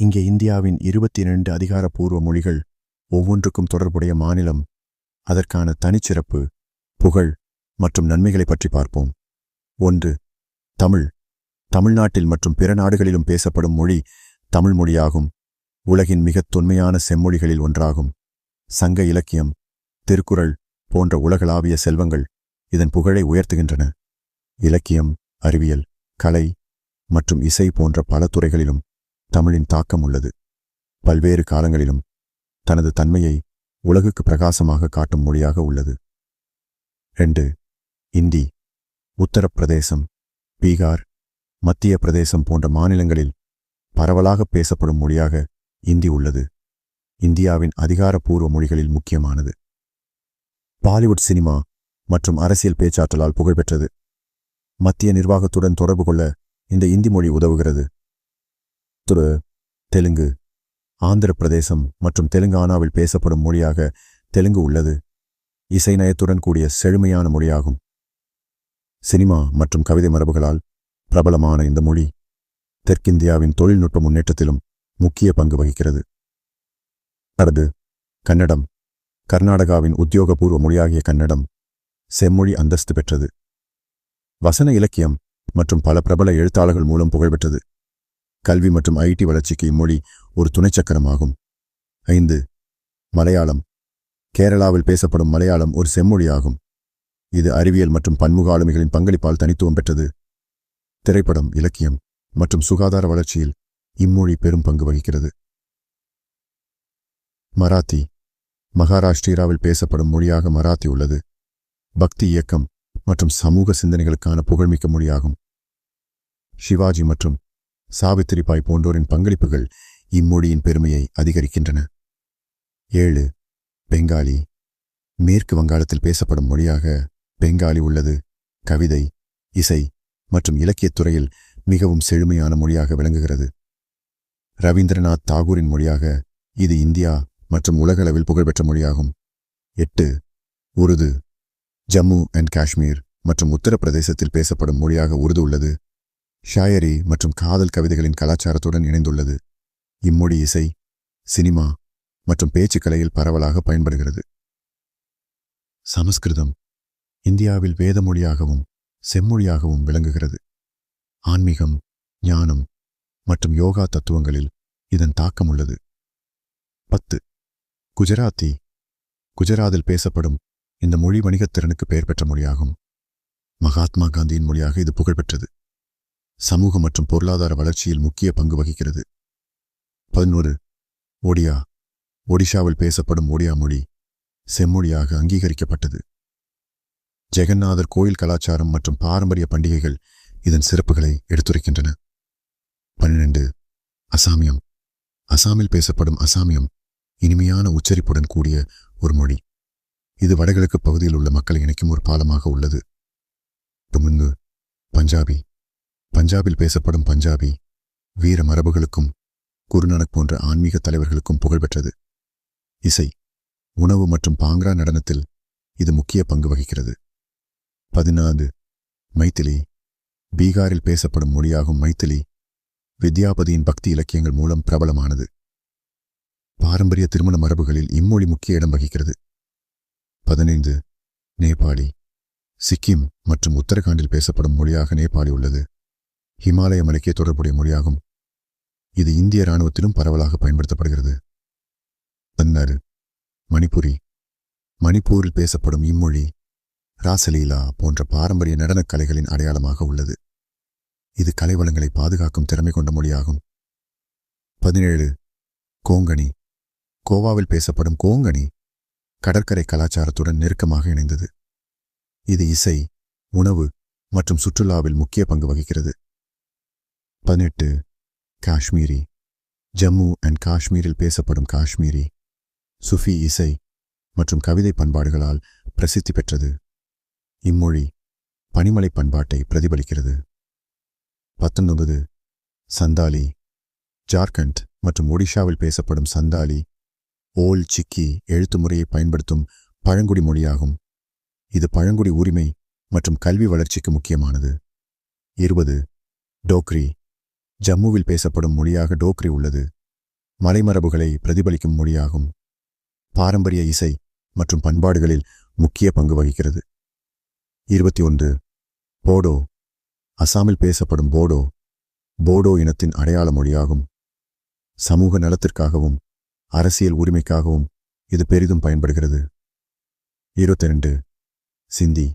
இங்கே இந்தியாவின் இருபத்தி இரண்டு அதிகாரப்பூர்வ மொழிகள் ஒவ்வொன்றுக்கும் தொடர்புடைய மாநிலம் அதற்கான தனிச்சிறப்பு புகழ் மற்றும் நன்மைகளை பற்றி பார்ப்போம். ஒன்று தமிழ். தமிழ்நாட்டில் மற்றும் பிற நாடுகளிலும் பேசப்படும் மொழி தமிழ் மொழியாகும். உலகின் மிகத் தொன்மையான செம்மொழிகளில் ஒன்றாகும். சங்க இலக்கியம் திருக்குறள் போன்ற உலகளாவிய செல்வங்கள் இதன் புகழை உயர்த்துகின்றன. இலக்கியம் அறிவியல் கலை மற்றும் இசை போன்ற பல துறைகளிலும் தமிழின் தாக்கம் உள்ளது. பல்வேறு காலங்களிலும் தனது தன்மையை உலகுக்கு பிரகாசமாக காட்டும் மொழியாக உள்ளது. ரெண்டு இந்தி உத்தரப்பிரதேசம் பீகார் மத்திய பிரதேசம் போன்ற மாநிலங்களில் பரவலாக பேசப்படும் மொழியாக இந்தி உள்ளது. இந்தியாவின் அதிகாரப்பூர்வ மொழிகளில் முக்கியமானது. பாலிவுட் சினிமா மற்றும் அரசியல் பேச்சாற்றலால் புகழ்பெற்றது. மத்திய நிர்வாகத்துடன் தொடர்பு கொள்ள இந்த இந்தி மொழி உதவுகிறது. திரு தெலுங்கு ஆந்திர பிரதேசம் மற்றும் தெலுங்கானாவில் பேசப்படும் மொழியாக தெலுங்கு உள்ளது. இசை நயத்துடன் கூடிய செழுமையான மொழியாகும். சினிமா மற்றும் கவிதை மரபுகளால் பிரபலமான இந்த மொழி தெற்கிந்தியாவின் தொழில்நுட்ப முன்னேற்றத்திலும் முக்கிய பங்கு வகிக்கிறது. அடுத்து கன்னடம் கர்நாடகாவின் உத்தியோகபூர்வ மொழியாகிய கன்னடம் செம்மொழி அந்தஸ்து பெற்றது. வசன இலக்கியம் மற்றும் பல பிரபல எழுத்தாளர்கள் மூலம் புகழ்பெற்றது. கல்வி மற்றும் ஐடி வளர்ச்சிக்கு இம்மொழி ஒரு துணைச்சக்கரமாகும் ஐந்து மலையாளம். கேரளாவில் பேசப்படும் மலையாளம் ஒரு செம்மொழியாகும். இது அறிவியல் மற்றும் பன்முக ஆளுமைகளின் பங்களிப்பால் தனித்துவம் பெற்றது. திரைப்படம் இலக்கியம் மற்றும் சுகாதார வளர்ச்சியில் இம்மொழி பெரும் பங்கு வகிக்கிறது. மராத்தி. மகாராஷ்டிராவில் பேசப்படும் மொழியாக மராத்தி உள்ளது. பக்தி இயக்கம் மற்றும் சமூக சிந்தனைகளுக்கான புகழ்மிக்க மொழியாகும். சிவாஜி மற்றும் சாவித்திரிபாய் போன்றோரின் பங்களிப்புகள் இம்மொழியின் பெருமையை அதிகரிக்கின்றன. ஏழு. பெங்காலி. மேற்கு வங்காளத்தில் பேசப்படும் மொழியாக பெங்காலி உள்ளது. கவிதை இசை மற்றும் இலக்கியத் துறையில் மிகவும் செழுமையான மொழியாக விளங்குகிறது. ரவீந்திரநாத் தாகூரின் மொழியாக இது இந்தியா மற்றும் உலகளவில் புகழ்பெற்ற மொழியாகும். எட்டு. உருது. ஜம்மு அண்ட் காஷ்மீர் மற்றும் உத்தரப்பிரதேசத்தில் பேசப்படும் மொழியாக உருது உள்ளது. ஷாயரி மற்றும் காதல் கவிதைகளின் கலாச்சாரத்துடன் இணைந்துள்ளது. இம்மொழி இசை சினிமா மற்றும் பேச்சுக்கலையில் பரவலாக பயன்படுகிறது. சமஸ்கிருதம் இந்தியாவில் வேத மொழியாகவும் செம்மொழியாகவும் விளங்குகிறது. ஆன்மீகம் ஞானம் மற்றும் யோகா தத்துவங்களில் இதன் தாக்கம் உள்ளது. பத்து. குஜராத்தி குஜராத்தில் பேசப்படும் இந்த மொழி வணிகத் திறனுக்கு பெயர் பெற்ற மொழியாகும். மகாத்மா காந்தியின் மொழியாக இது புகழ்பெற்றது. சமூக மற்றும் பொருளாதார வளர்ச்சியில் முக்கிய பங்கு வகிக்கிறது. பதினோரு ஒடியா. ஒடிஷாவில் பேசப்படும் ஒடியா மொழி செம்மொழியாக அங்கீகரிக்கப்பட்டது. ஜெகநாதர் கோயில் கலாச்சாரம் மற்றும் பாரம்பரிய பண்டிகைகள் இதன் சிறப்புகளை எடுத்துரைக்கின்றன. பன்னிரண்டு. அசாமியம். அசாமில் பேசப்படும் அசாமியம் இனிமையான உச்சரிப்புடன் கூடிய ஒரு மொழி. இது வடகிழக்கு பகுதியில் உள்ள மக்களை இணைக்கும் ஒரு பாலமாக உள்ளது. முன்பு பஞ்சாபி. பஞ்சாபில் பேசப்படும் பஞ்சாபி வீர மரபுகளுக்கும் குருநானக் போன்ற ஆன்மீக தலைவர்களுக்கும் புகழ்பெற்றது இசை உணவு மற்றும் பாங்க்ரா நடனத்தில் இது முக்கிய பங்கு வகிக்கிறது. பதினாறு மைத்திலி பீகாரில் பேசப்படும் மொழியாகும் மைத்திலி வித்யாபதியின் பக்தி இலக்கியங்கள் மூலம் பிரபலமானது. பாரம்பரிய திருமண மரபுகளில் இம்மொழி முக்கிய இடம் வகிக்கிறது. பதினைந்து நேபாளி சிக்கிம் மற்றும் உத்தரகாண்டில் பேசப்படும் மொழியாக நேபாளி உள்ளது. ஹிமாலய மலைக்கே தொடர்புடைய மொழியாகும். இது இந்திய இராணுவத்திலும் பரவலாக பயன்படுத்தப்படுகிறது. பதினாறு மணிப்புரி மணிப்பூரில் பேசப்படும் இம்மொழி ராசலீலா போன்ற பாரம்பரிய நடனக் கலைகளின் அடையாளமாக உள்ளது. இது கலைவளங்களை பாதுகாக்கும் திறமை கொண்ட மொழியாகும். பதினேழு கோங்கணி கோவாவில் பேசப்படும் கோங்கணி கடற்கரை கலாச்சாரத்துடன் நெருக்கமாக இணைந்தது. இது இசை உணவு மற்றும் சுற்றுலாவில் முக்கிய பங்கு வகிக்கிறது. பதினெட்டு காஷ்மீரி ஜம்மு அண்ட் காஷ்மீரில் பேசப்படும் காஷ்மீரி சுஃபி இசை மற்றும் கவிதை பண்பாடுகளால் பிரசித்தி பெற்றது. இம்மொழி பனிமலை பண்பாட்டை பிரதிபலிக்கிறது. பத்தொன்பது சந்தாலி ஜார்க்கண்ட் மற்றும் ஒடிஷாவில் பேசப்படும் சந்தாலி ஓல் சிக்கி எழுத்து முறையை பயன்படுத்தும் பழங்குடி மொழியாகும். இது பழங்குடி உரிமை மற்றும் கல்வி வளர்ச்சிக்கு முக்கியமானது. இருபது டோக்ரி ஜம்முவில் பேசப்படும் மொழியாக டோக்ரி உள்ளது. மலைமரபுகளை பிரதிபலிக்கும் மொழியாகும். பாரம்பரிய இசை மற்றும் பண்பாடுகளில் முக்கிய பங்கு வகிக்கிறது. இருபத்தி ஒன்று. போடோ. அசாமில் பேசப்படும் போடோ போடோ இனத்தின் அடையாள மொழியாகும். சமூக நலத்திற்காகவும் அரசியல் உரிமைக்காகவும் இது பெரிதும் பயன்படுகிறது. இருபத்தி ரெண்டு சிந்தி.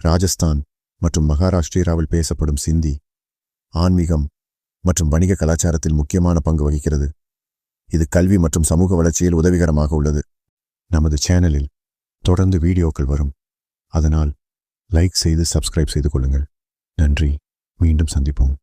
ராஜஸ்தான் மற்றும் மகாராஷ்டிராவில் பேசப்படும் சிந்தி. ஆன்மீகம் மற்றும் வணிக கலாச்சாரத்தில் முக்கியமான பங்கு வகிக்கிறது. இது கல்வி மற்றும் சமூக வளர்ச்சியில் உதவிகரமாக உள்ளது. நமது சேனலில் தொடர்ந்து வீடியோக்கள் வரும். அதனால் லைக் செய்து சப்ஸ்கிரைப் செய்து கொள்ளுங்கள். நன்றி. மீண்டும் சந்திப்போம்.